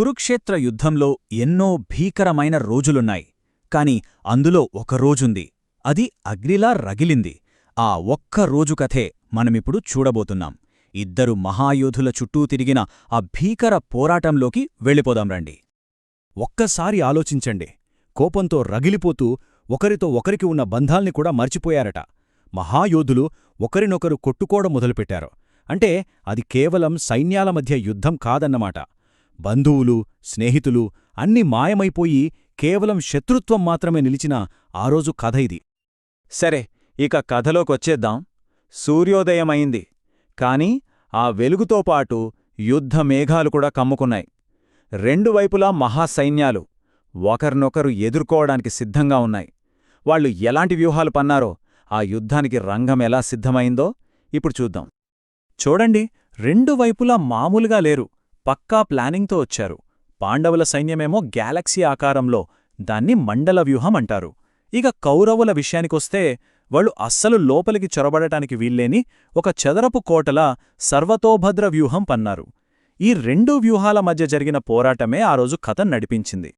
కురుక్షేత్ర యుద్ధంలో ఎన్నో భీకరమైన రోజులున్నాయి కాని అందులో ఒక రోజుంది. అది అగ్నిలా రగిలింది. ఆ ఒక్క రోజు కథే మనమిప్పుడు చూడబోతున్నాం. ఇద్దరు మహాయోధుల చుట్టూ తిరిగిన ఆ భీకర పోరాటంలోకి వెళ్ళిపోదాం రండి. ఒక్కసారి ఆలోచించండి. కోపంతో రగిలిపోతూ ఒకరితో ఒకరికి ఉన్న బంధాల్ని కూడా మర్చిపోయారట. మహాయోధులు ఒకరినొకరు కొట్టుకోవడం మొదలుపెట్టారు. అంటే అది కేవలం సైన్యాల మధ్య యుద్ధం కాదన్నమాట. బంధువులు స్నేహితులు అన్నీ మాయమైపోయి కేవలం శత్రుత్వం మాత్రమే నిలిచిన ఆ రోజు కథ ఇది. సరే ఇక కథలోకొచ్చేద్దాం. సూర్యోదయమైంది. కాని ఆ వెలుగుతో పాటు యుద్ధ మేఘాలు కూడా కమ్ముకున్నాయి. రెండు వైపులా మహాసైన్యాలు ఒకరినొకరు ఎదుర్కోవడానికి సిద్ధంగా ఉన్నాయి. వాళ్ళు ఎలాంటి వ్యూహాలు పన్నారో ఆ యుద్ధానికి రంగం ఎలా సిద్ధమైందో ఇప్పుడు చూద్దాం. చూడండి రెండు వైపులా మామూలుగా లేరు. పక్కా ప్లానింగ్తో వచ్చారు. పాండవుల సైన్యమేమో గ్యాలక్సీ ఆకారంలో దాన్ని మండల వ్యూహం అంటారు. ఇక కౌరవుల విషయానికొస్తే వాళ్ళు అస్సలు లోపలికి చొరబడటానికి వీల్లేని ఒక చదరపు కోటలా సర్వతోభద్ర వ్యూహం పన్నారు. ఈ రెండు వ్యూహాల మధ్య జరిగిన పోరాటమే ఆ రోజు కథ నడిపించింది.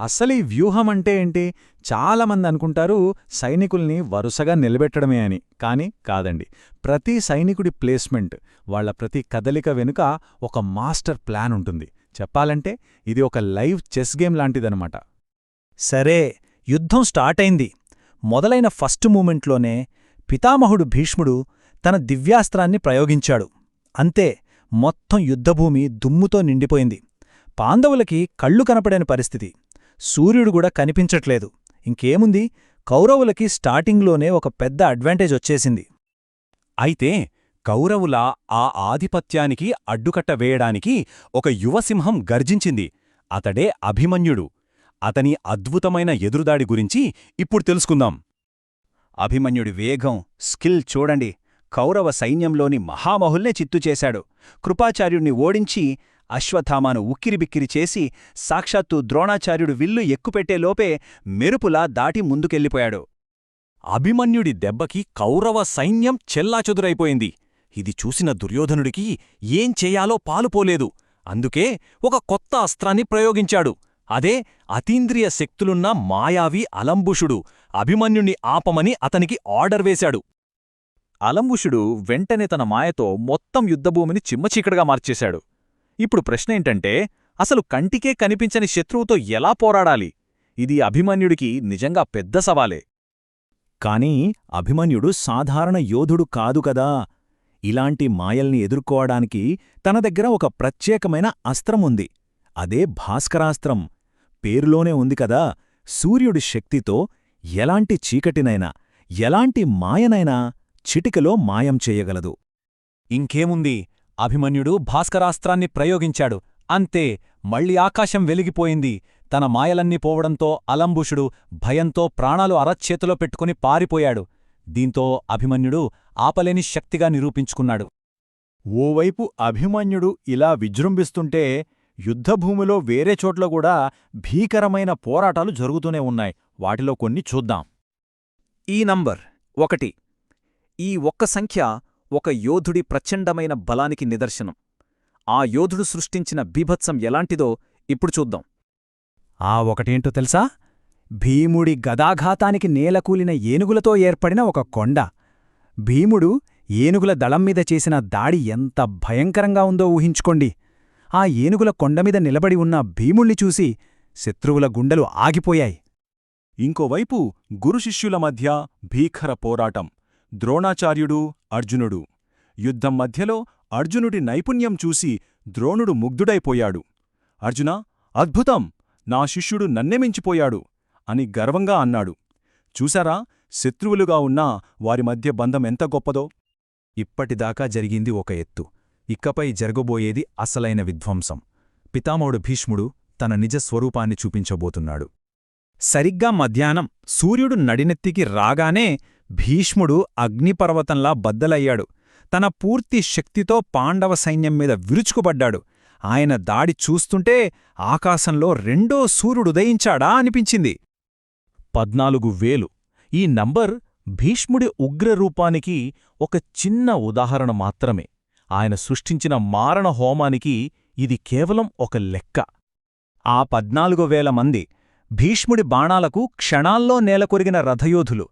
అసలు ఈ వ్యూహం అంటే ఏంటి? చాలామంది అనుకుంటారు సైనికుల్ని వరుసగా నిలబెట్టడమే అని. కాని కాదండి. ప్రతి సైనికుడి ప్లేస్మెంట్ వాళ్ళ ప్రతి కదలిక వెనుక ఒక మాస్టర్ ప్లాన్ ఉంటుంది. చెప్పాలంటే ఇది ఒక లైవ్ చెస్ గేమ్ లాంటిదనమాట సరే యుద్ధం స్టార్ట్ అయింది. మొదలైన ఫస్ట్ మూమెంట్లోనే పితామహుడు భీష్ముడు తన దివ్యాస్త్రాన్ని ప్రయోగించాడు. అంతే మొత్తం యుద్ధభూమి దుమ్ముతో నిండిపోయింది. పాండవులకి కళ్ళు కనపడని పరిస్థితి. సూర్యుడు కూడా కనిపించట్లేదు. ఇంకేముంది? కౌరవులకి స్టార్టింగ్లోనే ఒక పెద్ద అడ్వాంటేజ్ వచ్చేసింది. అయితే కౌరవుల ఆ ఆధిపత్యానికి అడ్డుకట్ట వేయడానికి ఒక యువసింహం గర్జించింది. అతడే అభిమన్యుడు. అతని అద్భుతమైన ఎదురుదాడి గురించి ఇప్పుడు తెలుసుకుందాం. అభిమన్యుడి వేగం స్కిల్ చూడండి. కౌరవ సైన్యంలోని మహామహుల్నే చిత్తుచేశాడు కృపాచార్యుణ్ణి ఓడించి అశ్వథామాను ఉక్కిరిబిక్కిరి చేసి సాక్షాత్తు ద్రోణాచార్యుడు విల్లు ఎక్కుపెట్టేలోపే మెరుపులా దాటి ముందుకెళ్ళిపోయాడు. అభిమన్యుడి దెబ్బకి కౌరవ సైన్యం చెల్లాచెదురైపోయింది. ఇది చూసిన దుర్యోధనుడికి ఏం చేయాలో పాలుపోలేదు అందుకే ఒక కొత్త అస్త్రాన్ని ప్రయోగించాడు. అదే అతీంద్రియ శక్తులున్న మాయావి అలంబుషుడు. అభిమన్యుణ్ణి ఆపమని అతనికి ఆర్డర్ వేశాడు. అలంబుషుడు వెంటనే తన మాయతో మొత్తం యుద్ధభూమిని చిమ్మచీకటిగా మార్చేశాడు. ఇప్పుడు ప్రశ్నేంటంటే అసలు కంటికే కనిపించని శత్రువుతో ఎలా పోరాడాలి? ఇది అభిమన్యుడికి నిజంగా పెద్ద సవాలే. కాని అభిమన్యుడు సాధారణ యోధుడు కాదు కదా. ఇలాంటి మాయల్ని ఎదుర్కోవడానికి తన దగ్గర ఒక ప్రత్యేకమైన అస్త్రముంది అదే భాస్కరాస్త్రం. పేరులోనే ఉంది కదా. సూర్యుడి శక్తితో ఎలాంటి చీకటినైనా ఎలాంటి మాయనైనా చిటికలో మాయం చేయగలదు. ఇంకేముంది? అభిమన్యుడు భాస్కరాస్త్రాన్ని ప్రయోగించాడు. అంతే మళ్ళీ ఆకాశం వెలిగిపోయింది. తన మాయలన్నీ పోవడంతో అలంబుషుడు భయంతో ప్రాణాలు అరచ్చేతిలో పెట్టుకుని పారిపోయాడు. దీంతో అభిమన్యుడు ఆపలేని శక్తిగా నిరూపించుకున్నాడు. ఓవైపు అభిమన్యుడు ఇలా విజృంభిస్తుంటే యుద్ధభూమిలో వేరే చోట్ల కూడా భీకరమైన పోరాటాలు జరుగుతూనే ఉన్నాయి. వాటిలో కొన్ని చూద్దాం. ఈ నంబర్ ఒకటి. ఈ ఒక్క సంఖ్య ఒక యోధుడి ప్రచండమైన బలానికి నిదర్శనం. ఆ యోధుడు సృష్టించిన బీభత్సం ఎలాంటిదో ఇప్పుడు చూద్దాం. ఆ ఒకటేంటో తెలుసా? భీముడి గదాఘాతానికి నేలకూలిన ఏనుగులతో ఏర్పడిన ఒక కొండ. భీముడు ఏనుగుల దళం మీద చేసిన దాడి ఎంత భయంకరంగా ఉందో ఊహించుకోండి. ఆ ఏనుగుల కొండమీద నిలబడి ఉన్న భీముణ్ణి చూసి శత్రువుల గుండెలు ఆగిపోయాయి. ఇంకోవైపు గురుశిష్యుల మధ్య భీకర పోరాటం. ద్రోణాచార్యుడు అర్జునుడు. యుద్ధం మధ్యలో అర్జునుడి నైపుణ్యం చూసి ద్రోణుడు ముగ్ధుడైపోయాడు. అర్జునా అద్భుతం! నా శిష్యుడు నన్నెమించిపోయాడు అని గర్వంగా అన్నాడు. చూశారా శత్రువులుగా ఉన్నా వారి మధ్య బంధం ఎంత గొప్పదో! ఇప్పటిదాకా జరిగింది ఒక ఎత్తు. ఇకపై జరగబోయేది అసలైన విధ్వంసం. పితామౌడు భీష్ముడు తన నిజ స్వరూపాన్ని చూపించబోతున్నాడు. సరిగ్గా మధ్యాహ్నం సూర్యుడు నడినెత్తికి రాగానే భీష్ముడు అగ్నిపర్వతంలా బద్దలయ్యాడు. తన పూర్తి శక్తితో పాండవ సైన్యం మీద విరుచుకుపడ్డాడు. ఆయన దాడి చూస్తుంటే ఆకాశంలో రెండో సూర్యుడుదయించాడా అనిపించింది. పద్నాలుగు వేలు. ఈ నంబర్ భీష్ముడి ఉగ్రరూపానికి ఒక చిన్న ఉదాహరణ మాత్రమే. ఆయన సృష్టించిన మారణ హోమానికి ఇది కేవలం ఒక లెక్క. ఆ పద్నాలుగు వేల మంది భీష్ముడి బాణాలకు క్షణాల్లో నేలకొరిగిన రథయోధులు.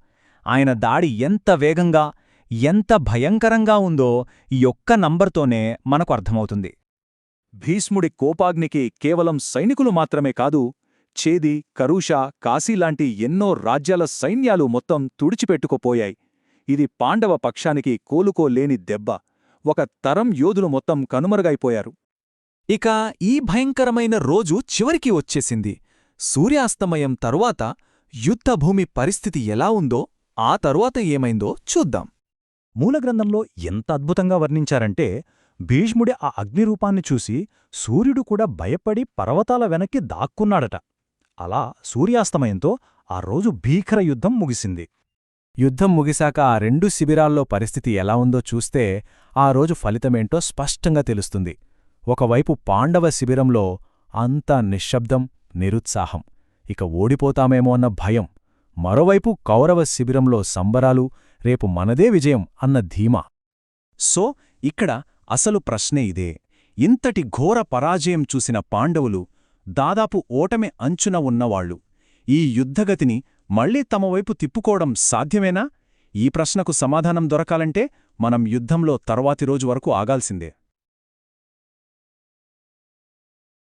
ఆయన దాడి ఎంత వేగంగా ఎంత భయంకరంగా ఉందో ఈ ఒక్క నంబర్తోనే మనకు అర్థమవుతుంది. భీష్ముడి కోపాగ్నికి కేవలం సైనికులు మాత్రమే కాదు చేది కరూష కాశీలాంటి ఎన్నో రాజ్యాల సైన్యాలు మొత్తం తుడిచిపెట్టుకుపోయాయి. ఇది పాండవ పక్షానికి కోలుకోలేని దెబ్బ. ఒక తరం యోధులు మొత్తం కనుమరుగైపోయారు. ఇక ఈ భయంకరమైన రోజు చివరికి వచ్చేసింది. సూర్యాస్తమయం తరువాత యుద్ధభూమి పరిస్థితి ఎలా ఉందో ఆ తరువాత ఏమైందో చూద్దాం. మూలగ్రంథంలో ఎంత అద్భుతంగా వర్ణించారంటే భీష్ముడి ఆ అగ్నిరూపాన్ని చూసి సూర్యుడు కూడా భయపడి పర్వతాల వెనక్కి దాక్కున్నాడట. అలా సూర్యాస్తమయంతో ఆ రోజు భీకర యుద్ధం ముగిసింది. యుద్ధం ముగిశాక ఆ రెండు శిబిరాల్లో పరిస్థితి ఎలా ఉందో చూస్తే ఆ రోజు ఫలితమేంటో స్పష్టంగా తెలుస్తుంది. ఒకవైపు పాండవ శిబిరంలో అంతా నిశ్శబ్దం నిరుత్సాహం ఇక ఓడిపోతామేమో అన్న భయం మరోవైపు కౌరవ శిబిరంలో సంబరాలు రేపు మనదే విజయం అన్న ధీమా. సో ఇక్కడ అసలు ప్రశ్నే ఇదే. ఇంతటి ఘోర పరాజయం చూసిన పాండవులు దాదాపు ఓటమి అంచున ఉన్నవాళ్ళు ఈ యుద్ధగతిని మళ్ళీ తమవైపు తిప్పుకోవడం సాధ్యమేనా? ఈ ప్రశ్నకు సమాధానం దొరకాలంటే మనం యుద్ధంలో తర్వాతి రోజు వరకు ఆగాల్సిందే.